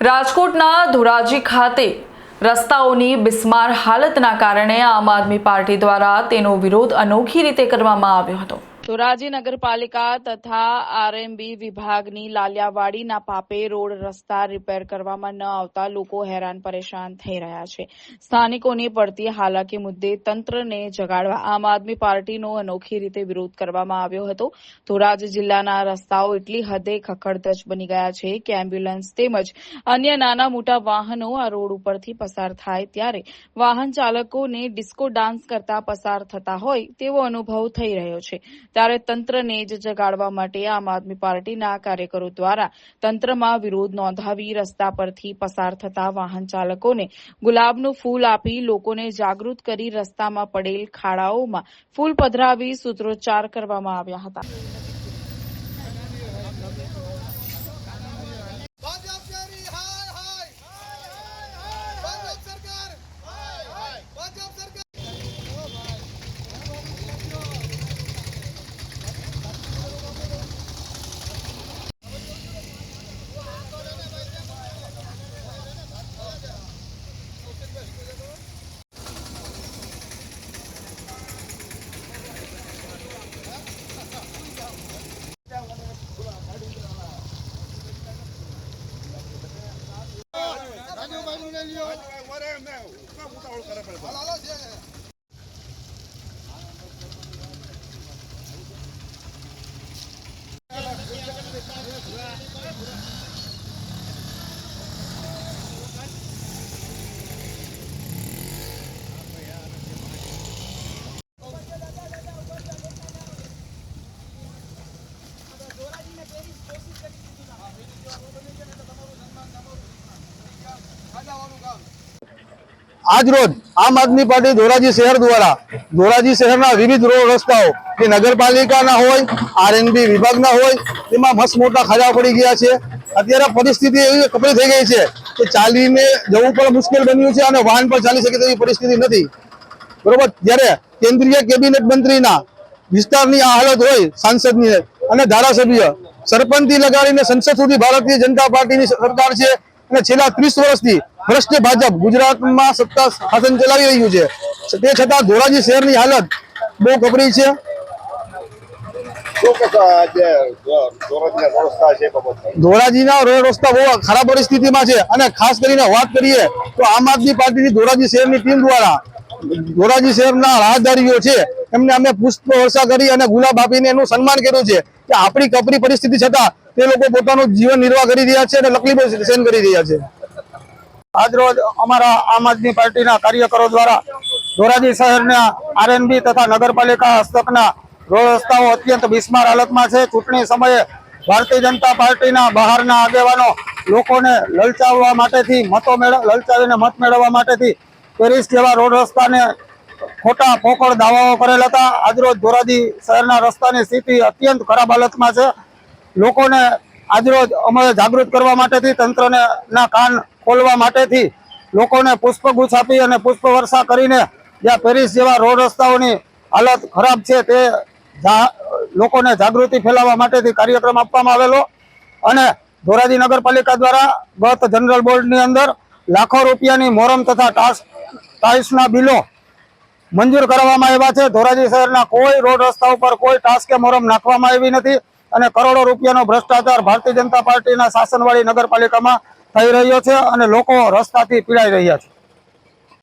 રાજકોટના ધોરાજી ખાતે રસ્તાઓની બિસ્માર હાલતના કારણે આમ આદમી પાર્ટી દ્વારા તેનો વિરોધ અનોખી રીતે કરવામાં આવ્યો હતો. ધોરાજી નગરપાલિકા તથા આરએમબી વિભાગની લાલિયાવાડીના પાપે રોડ રસ્તા રિપેર કરવામાં ન આવતા લોકો હેરાન પરેશાન થઈ રહ્યા છે. સ્થાનિકોની પડતી હાલાકી મુદ્દે તંત્રને જગાડવા આમ આદમી પાર્ટીનો અનોખી રીતે વિરોધ કરવામાં આવ્યો હતો. ધોરાજી જિલ્લાના રસ્તાઓ એટલી હદે ખખડધજ બની ગયા છે કે એમ્બ્યુલન્સ તેમજ અન્ય નાના મોટા વાહનો આ રોડ ઉપરથી પસાર થાય ત્યારે વાહન ચાલકોને ડિસ્કો ડાન્સ કરતા પસાર થતા હોય તેવો અનુભવ થઈ રહ્યો છે. ત્યારે તંત્રને જ જગાડવા માટે આમ આદમી પાર્ટીના કાર્યકરો દ્વારા તંત્રમાં વિરોધ નોંધાવી રસ્તા પરથી પસાર થતા વાહન ચાલકોને ગુલાબનું ફૂલ આપી લોકોને જાગૃત કરી રસ્તામાં પડેલ ખાડાઓમાં ફૂલ પધરાવી સૂત્રોચ્ચાર કરવામાં આવ્યા હતા ભાજપ શેરી હાય હાય ભાજપ સરકાર ભાજપ સરકાર રાજુભાઈનું લઈ લ્યો. હાલો, હાલો, છે. ખાજાવાનું કામ આજ રોજ આમ આદમી પાર્ટી ધોરાજી શહેર દ્વારા, ધોરાજી શહેરના વિવિધ રોડ રસ્તાઓ કે નગરપાલિકાના હોય આરએનબી વિભાગના હોય તેમાં મસ્ત મોટા ખાડા પડી ગયા છે. અત્યારે પરિસ્થિતિ એવી કપડી થઈ ગઈ છે કે ચાલીને જવું પણ મુશ્કેલ બન્યું છે અને વાહન પણ ચાલી શકે તેવી પરિસ્થિતિ નથી. બરોબર? જ્યારે કેન્દ્રીય કેબિનેટ મંત્રીના વિસ્તારની આ હાલત હોય, સાંસદની અને ધારાસભ્ય, સરપંચથી લગાડીને સંસદ સુધી ભારતીય જનતા પાર્ટીની સરકાર છે અને છેલ્લા ત્રીસ વર્ષથી ભ્રષ્ટ ભાજપ ગુજરાતમાં સત્તા શાસન ચલાવી રહ્યું છે. તે છતાં ધોરાજી શહેરની હાલત બહુ કપરી છે. ધોરાજીના રોડ રસ્તા બહુ ખરાબ પરિસ્થિતિમાં છે. અને ખાસ કરીને વાત કરીએ તો આમ આદમી પાર્ટીની ધોરાજી શહેરની ટીમ દ્વારા ધોરાજી શહેરના રાહદારીઓ છે, એમને અમે પુષ્પ વર્ષા કરી અને ગુલાબ આપીને એનું સન્માન કર્યું છે કે આપણી કપરી પરિસ્થિતિ છતાં તે લોકો પોતાનું જીવન નિર્વાહ કરી રહ્યા છે અને તકલીફો સહન કરી રહ્યા છે. આજરોજ અમારા આમ આદમી પાર્ટીના કાર્યકરો દ્વારા ધોરાજી શહેરના આરએનબી તથા નગરપાલિકા હસ્તકના રોડ રસ્તાઓ અત્યંત બિસ્માર હાલતમાં છે. ચૂંટણી સમયે ભારતીય જનતા પાર્ટીના બહારના આગેવાનો લોકોને લલચાવવા માટેથી, મતો મેળવ, લલચાવીને મત મેળવવા માટેથી પેરિસ જેવા રોડ રસ્તાને ખોટા પોકળ દાવાઓ કરેલ હતા. આજરોજ ધોરાજી શહેરના રસ્તાની સ્થિતિ અત્યંત ખરાબ હાલતમાં છે. લોકોને આજરોજ અમારે જાગૃત કરવા માટેથી તંત્રને ના કાન ખોલવા માટેથી લોકોને પુષ્પગુચ્છ આપી અને પુષ્પ વર્ષા કરીને જ્યાં પેરિસ જેવા રોડ રસ્તાઓની હાલત ખરાબ છે તે લોકોને જાગૃતિ ફેલાવવા માટેથી કાર્યક્રમ આપવામાં આવેલો. અને ધોરાજી નગરપાલિકા દ્વારા ગત જનરલ બોર્ડની અંદર લાખો રૂપિયાની મોરમ તથા ટાસ, ટાઇલ્સના બિલો મંજૂર કરવામાં આવ્યા છે. ધોરાજી શહેરના કોઈ રોડ રસ્તા ઉપર કોઈ ટાસ્ક કે મોરમ નાખવામાં આવી નથી અને કરોડો રૂપિયાનો ભ્રષ્ટાચાર ભારતીય જનતા પાર્ટીના શાસનવાળી નગરપાલિકામાં થઈ રહ્યો છે અને લોકો રસ્તાથી પીડાઈ રહ્યા છે.